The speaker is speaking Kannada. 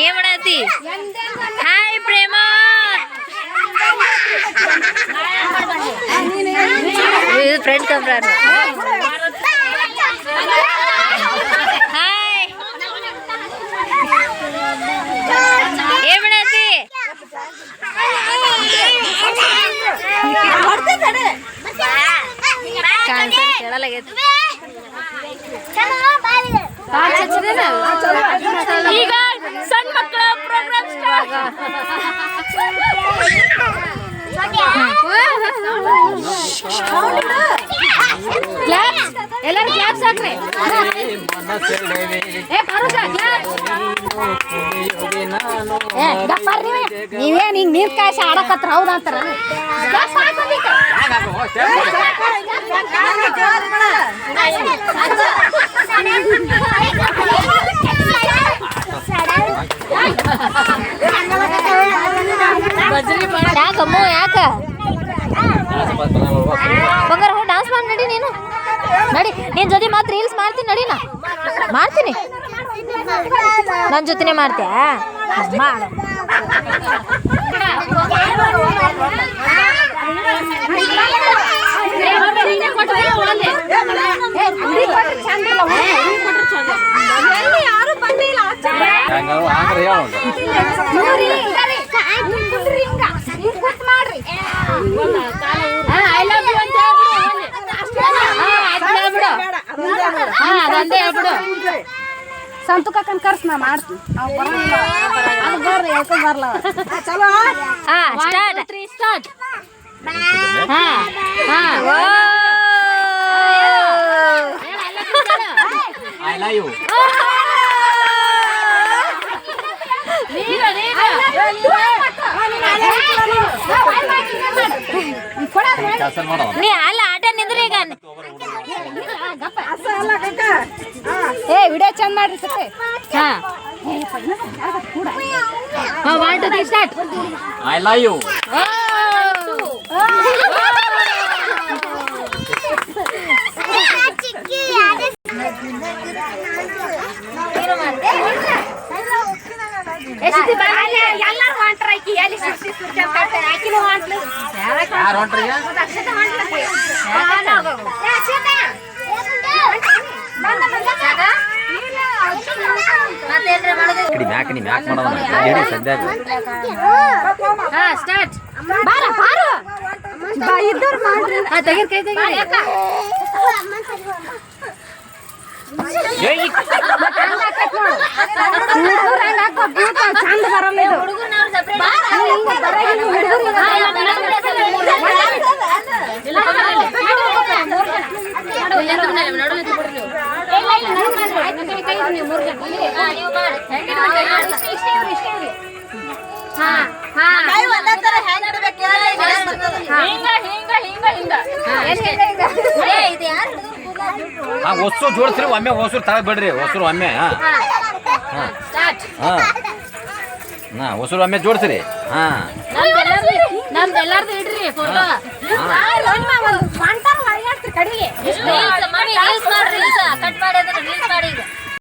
ఏమడాతి హాయ్ ప్రేమ ఇది ఫ్రెండ్ కంప్రాను హాయ్ ఏమడాతి కాన్సర్ కేడలగేది ಈಗ ಸಣ್ಣ ಮಕ್ಕಳ ಪ್ರೋಗ್ರಾಮ್ ಸ್ಟಾರ್ಟ್ ಎಲ್ಲರೂ ಕ್ಲಾಪ್ಸ್ ಹಾಕ್ರಿ ಏ ಫಾರೂಕ ನೀವೇನ್ ಹಿಂಗ್ ನೀರ್ ಕಾಯಿಸಿ ಆಡಕತ್ರ ಹೌದಾ ಅಂತಾರ ಯಾಕಮ್ಮ ಯಾಕ ಬಂಗಾರ ಹೋ ಡಾನ್ಸ್ ಮಾಡಿ ನಡಿ ನೀನು. ನಡಿ, ನಿನ್ ಜೊತೆ ಮಾತ್ರ ರೀಲ್ಸ್ ಮಾಡ್ತೀನಿ ನಡಿ ನಾ ಮಾಡ್ತೀನಿ. ನನ್ನ ಜೊತೆನೆ ಮಾಡ್ತೀಯಾ? ಮಾಡು ಐ ಲವ್ ಯು ಅಂತ ಹೇಳ್ಬಿಡು ಹಾ ಅದಂದೇ ಹೇಳ್ಬಿಡು ಸಂತು ಕಾಕನ್ ಕರ್ಸ್ ನಾ ಮಾಡ್ತೀನಿ. ಅದು ಬರ್ರಿ ಬರ್ಲ. ಚಲೋ ಹಾ ಸ್ಟಾರ್ಟ್ ತ್ರೀ ಸ್ಟಾರ್ಟ್ ಹಾ ಹಾ ಐ ಲವ್ ಯು ನೀನು ನೀನು ಕೆಲಸ ಮಾಡೋ ನೀ ಅಲ್ಲ ಆಟ ನಿಂದ್ರಿ ಈಗ ಏ ವಿಡಿಯೋ ಚಂದ ಮಾಡ್ರಿ ಸತ್ತೆ ಹಾ ಹಾ to start I love you ಎಲ್ಲಾರು ಹೊಂಟ್ರ ಆಕಿ ಎಲ್ಲಿ ಸುರ್ಸಿ ಸುರ್ಸಿ ಅಂತ ಹೇಳ್ತಾರೆ. ಆಕಿನೂ ಹೊಂಟ್ಲು. ಯಾರು ಹೊಂಟ್ರಿ ಅಕ್ಷತೆ ಮಾಡೋದು? ಕಡಿ ಮ್ಯಾಕ್ ನೀ ಮ್ಯಾಕ್ ಮಾಡೋದ ಹೇಳಿ ಸದ್ಯಾಗ ಹಾ ಸ್ಟಾರ್ಟ್ ಬಾರ, ಬಾರು. ಬಾ, ಇದ್ದವ್ರು ಮಾಡ್ರಿ. ಹಾ ತೆಗೀರ್ ಕೈ ತೆಗೀರಿ. ಏಯ್. ಹುಡ್ಗುರ್ ಹಂಗ್ ಹಾಕೋ, ಬೀಳ್ತಾವ್, ಹಾ ಹಾ ಹಿಂಗ ಹಿಂಗ ಹಿಂಗ ಹಿಂಗ ಆ ಹೊಸು ಜೋಡಿಸ್ರಿ ಒಮ್ಮೆ ಹೊಸರು ತಗ ಬಿಡ್ರಿ ಹೊಸರು ಒಮ್ಮೆ ಹಾ. ಸ್ಟಾರ್ಟ್ ಹಾ. ಹಾ. ಹೊಸರು ಒಮ್ಮೆ ಜೋಡಿಸ್ರಿ ಹಾ. ನಮ್ದು ಎಲ್ಲಾರ್ದು ಇಡ್ರಿ ಫೋಟೋ ಕಡೆಗೆ. ಮಾಡಿ ಕಟ್ ಮಾಡಿ.